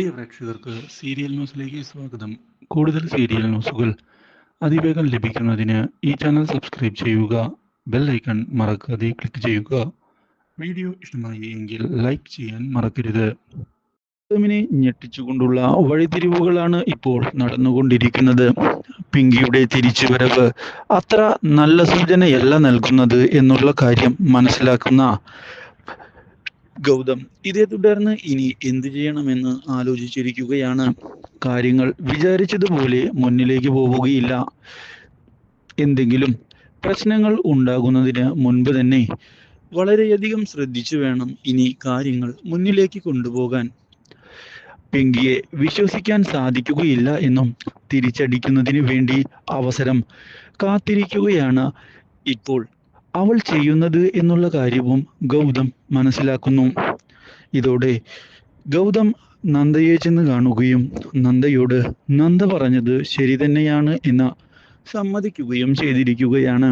പ്രിയ പ്രേക്ഷകർക്ക് സീരിയൽ ന്യൂസിലേക്ക് സ്വാഗതം. കൂടുതൽ സീരിയൽ ന്യൂസുകൾ അതിവേഗം ലഭിക്കുന്നതിന് ഈ ചാനൽ സബ്സ്ക്രൈബ് ചെയ്യുക ബെൽ ഐക്കൺ മറക്കാതെ ക്ലിക്ക് ചെയ്യുക. വീഡിയോ ഇഷ്ടമായി എങ്കിൽ ലൈക്ക് ചെയ്യാൻ മറക്കരുത്. ിനെ ഞെട്ടിച്ചുകൊണ്ടുള്ള വഴിതിരിവുകളാണ് ഇപ്പോൾ നടന്നുകൊണ്ടിരിക്കുന്നത്. പിങ്കിയുടെ തിരിച്ചുവരവ് അത്ര നല്ല സൂചനയല്ല നൽകുന്നത് എന്നുള്ള കാര്യം മനസ്സിലാക്കുന്ന ഗൗതം ഇതേ തുടർന്ന് ഇനി എന്തു ചെയ്യണമെന്ന് ആലോചിച്ചിരിക്കുകയാണ്. കാര്യങ്ങൾ വിചാരിച്ചതുപോലെ മുന്നിലേക്ക് പോവുകയില്ല. എന്തെങ്കിലും പ്രശ്നങ്ങൾ ഉണ്ടാകുന്നതിന് മുൻപ് തന്നെ വളരെയധികം ശ്രദ്ധിച്ചു വേണം ഇനി കാര്യങ്ങൾ മുന്നിലേക്ക് കൊണ്ടുപോകാൻ. പിങ്കിയെ വിശ്വസിക്കാൻ സാധിക്കുകയില്ല എന്നും തിരിച്ചടിക്കുന്നതിന് വേണ്ടി അവസരം കാത്തിരിക്കുകയാണ് ഇപ്പോൾ അവൾ ചെയ്യുന്നത് എന്നുള്ള കാര്യവും ഗൗതം മനസ്സിലാക്കുന്നു. ഇതോടെ ഗൗതം നന്ദയെ ചെന്ന് കാണുകയും നന്ദയോട് നന്ദ പറഞ്ഞത് ശരി തന്നെയാണ് എന്ന് സമ്മതിക്കുകയും ചെയ്തിരിക്കുകയാണ്.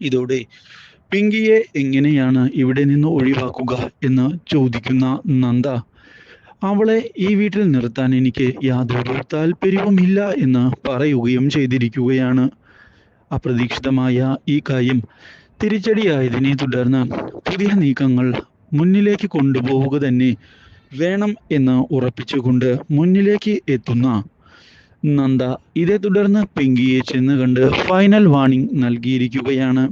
ഇതോടെ പിങ്കിയെ എങ്ങനെയാണ് ഇവിടെ നിന്ന് ഒഴിവാക്കുക എന്ന് ചോദിക്കുന്ന നന്ദ അവളെ ഈ വീട്ടിൽ നിർത്താൻ എനിക്ക് യാതൊരു താല്പര്യവുമില്ല എന്ന് പറയുകയും ചെയ്തിരിക്കുകയാണ്. അപ്രതീക്ഷിതമായ ഈ കാര്യം തിരിച്ചടിയായതിനെ തുടർന്ന് പുതിയ നീക്കങ്ങൾ മുന്നിലേക്ക് കൊണ്ടുപോവുക തന്നെ വേണം എന്ന് ഉറപ്പിച്ചുകൊണ്ട് മുന്നിലേക്ക് എത്തുന്ന നന്ദ. ഇതേ തുടർന്ന് പിങ്കിയെ ചെന്ന് കണ്ട് ഫൈനൽ വാണിംഗ് നൽകിയിരിക്കുകയാണ്.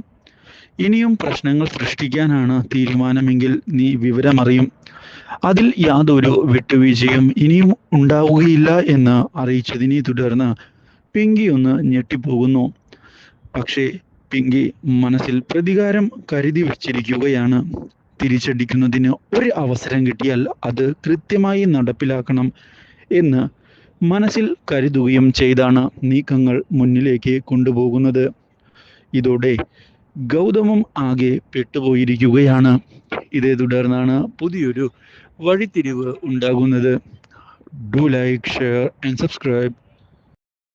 ഇനിയും പ്രശ്നങ്ങൾ സൃഷ്ടിക്കാനാണ് തീരുമാനമെങ്കിൽ നീ വിവരമറിയും. അതിൽ യാതൊരു വിട്ടുവീഴ്ചയും ഇനിയും ഉണ്ടാവുകയില്ല എന്ന് അറിയിച്ചതിനെ തുടർന്ന് പിങ്കി ഒന്ന് ഞെട്ടിപ്പോകുന്നു. പക്ഷേ പിങ്കി മനസ്സിൽ പ്രതികാരം കരുതി വച്ചിരിക്കുകയാണ്. തിരിച്ചടിക്കുന്നതിന് ഒരു അവസരം കിട്ടിയാൽ അത് കൃത്യമായി നടപ്പിലാക്കണം എന്ന് മനസ്സിൽ കരുതുകയും ചെയ്താണ് നീക്കങ്ങൾ മുന്നിലേക്ക് കൊണ്ടുപോകുന്നത്. ഇതോടെ ഗൗതമം ആകെ പെട്ടുപോയിരിക്കുകയാണ്. ഇതേ തുടർന്നാണ് പുതിയൊരു വഴിത്തിരിവ് ഉണ്ടാകുന്നത്. Do like share and subscribe